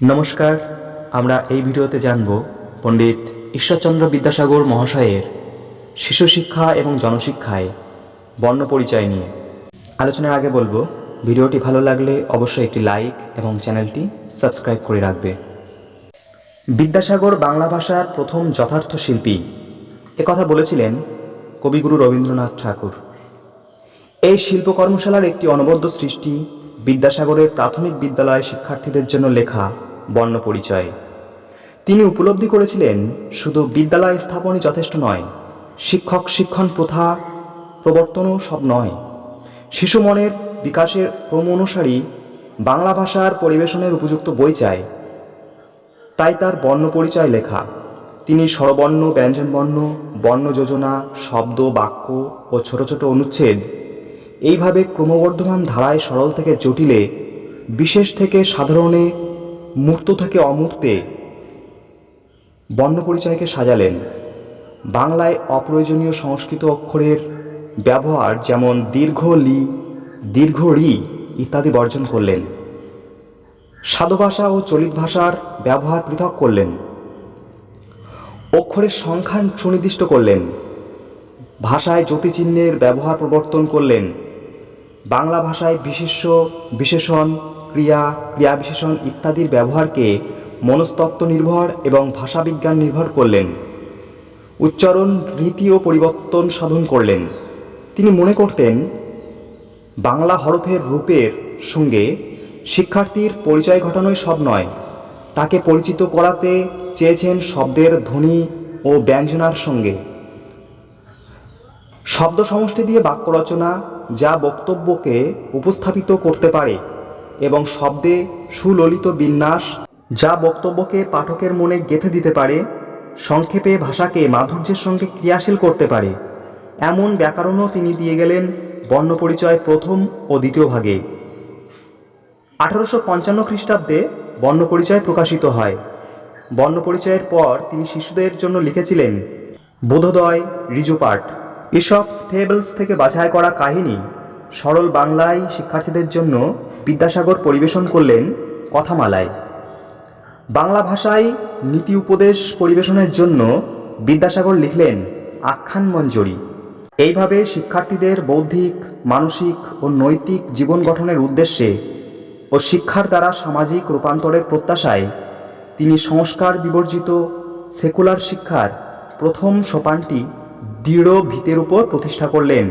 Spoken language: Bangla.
নমস্কার, আমরা এই ভিডিওতে জানব পণ্ডিত ঈশ্বরচন্দ্র বিদ্যাসাগর মহাশয়ের শিশু শিক্ষা এবং জনশিক্ষায় বর্ণ পরিচয় নিয়ে। আলোচনার আগে বলব, ভিডিওটি ভালো লাগলে অবশ্যই একটি লাইক এবং চ্যানেলটি সাবস্ক্রাইব করে রাখবে। বিদ্যাসাগর বাংলা ভাষার প্রথম যথার্থ শিল্পী। একথা বলেছিলেন কবিগুরু রবীন্দ্রনাথ ঠাকুর। এই শিল্প কর্মশালার একটি অনবদ্য সৃষ্টি বিদ্যাসাগরের প্রাথমিক বিদ্যালয় শিক্ষার্থীদের জন্য লেখা বর্ণ পরিচয় তিনি উপলব্ধি করেছিলেন, শুধু বিদ্যালয় স্থাপনই যথেষ্ট নয়, শিক্ষক শিক্ষণ প্রথা প্রবর্তনও সব নয়। শিশু মনের বিকাশের ক্রম অনুসারী বাংলা ভাষার পরিবেশনের উপযুক্ত বই চায়। তাই তার বর্ণ পরিচয় লেখা। তিনি স্বরবর্ণ, ব্যঞ্জনবর্ণ, বর্ণ যোজনা, শব্দ, বাক্য ও ছোট ছোট অনুচ্ছেদ এইভাবে ক্রমবর্ধমান ধারায় সরল থেকে জটিলে, বিশেষ থেকে সাধারণে মূর্ত থেকে অমূর্তে বর্ণপরিচয়কে সাজালেন। বাংলায় অপ্রয়োজনীয় সংস্কৃত অক্ষরের ব্যবহার যেমন দীর্ঘ লি, দীর্ঘ রি ইত্যাদি বর্জন করলেন। সাধু ভাষা ও চলিত ভাষার ব্যবহার পৃথক করলেন। অক্ষরের সংখ্যা সুনির্দিষ্ট করলেন। ভাষায় জ্যোতিচিহ্নের ব্যবহার প্রবর্তন করলেন। বাংলা ভাষায় বিশেষ্য, বিশেষণ ক্রিয়া ক্রিয়া বিশেষণ ইত্যাদির ব্যবহারকে মনস্তত্ত্ব নির্ভর এবং ভাষাবিজ্ঞান নির্ভর করলেন। উচ্চারণ, রীতি ও পরিবর্তন সাধন করলেন। তিনি মনে করতেন, বাংলা হরফের রূপের সঙ্গে শিক্ষার্থীর পরিচয় ঘটানোই সব নয়। তাকে পরিচিত করাতে চেয়েছেন শব্দের ধ্বনি ও ব্যঞ্জনার সঙ্গে। শব্দ সমষ্টি দিয়ে বাক্য রচনা যা বক্তব্যকে উপস্থাপিত করতে পারে। এবং শব্দে সুললিত বিন্যাস, যা বক্তব্যকে পাঠকের মনে গেঁথে দিতে পারে, সংক্ষেপে ভাষাকে মাধুর্যের সঙ্গে ক্রিয়াশীল করতে পারে। এমন ব্যাকরণও তিনি দিয়ে গেলেন বর্ণপরিচয় প্রথম ও দ্বিতীয় ভাগে। আঠারোশো পঞ্চান্ন খ্রিস্টাব্দে বর্ণপরিচয় প্রকাশিত হয়। বর্ণপরিচয়ের পর তিনি শিশুদের জন্য লিখেছিলেন, বোধোদয় রিজুপাঠ এসব ফেবলস থেকে বাছাই করা কাহিনী সরল বাংলায় শিক্ষার্থীদের জন্য বিদ্যাসাগর পরিবেশন করলেন কথামালায়। বাংলা ভাষায় নীতি উপদেশ পরিবেশনের জন্য বিদ্যাসাগর লিখলেন আখ্যান মঞ্জরি। এইভাবে শিক্ষার্থীদের বৌদ্ধিক, মানসিক ও নৈতিক জীবন গঠনের উদ্দেশ্যে ও শিক্ষার দ্বারা সামাজিক রূপান্তরের প্রত্যাশায় তিনি সংস্কার বিবর্জিত সেকুলার শিক্ষার প্রথম সোপানটি দৃঢ় ভিতের উপর প্রতিষ্ঠা করলেন।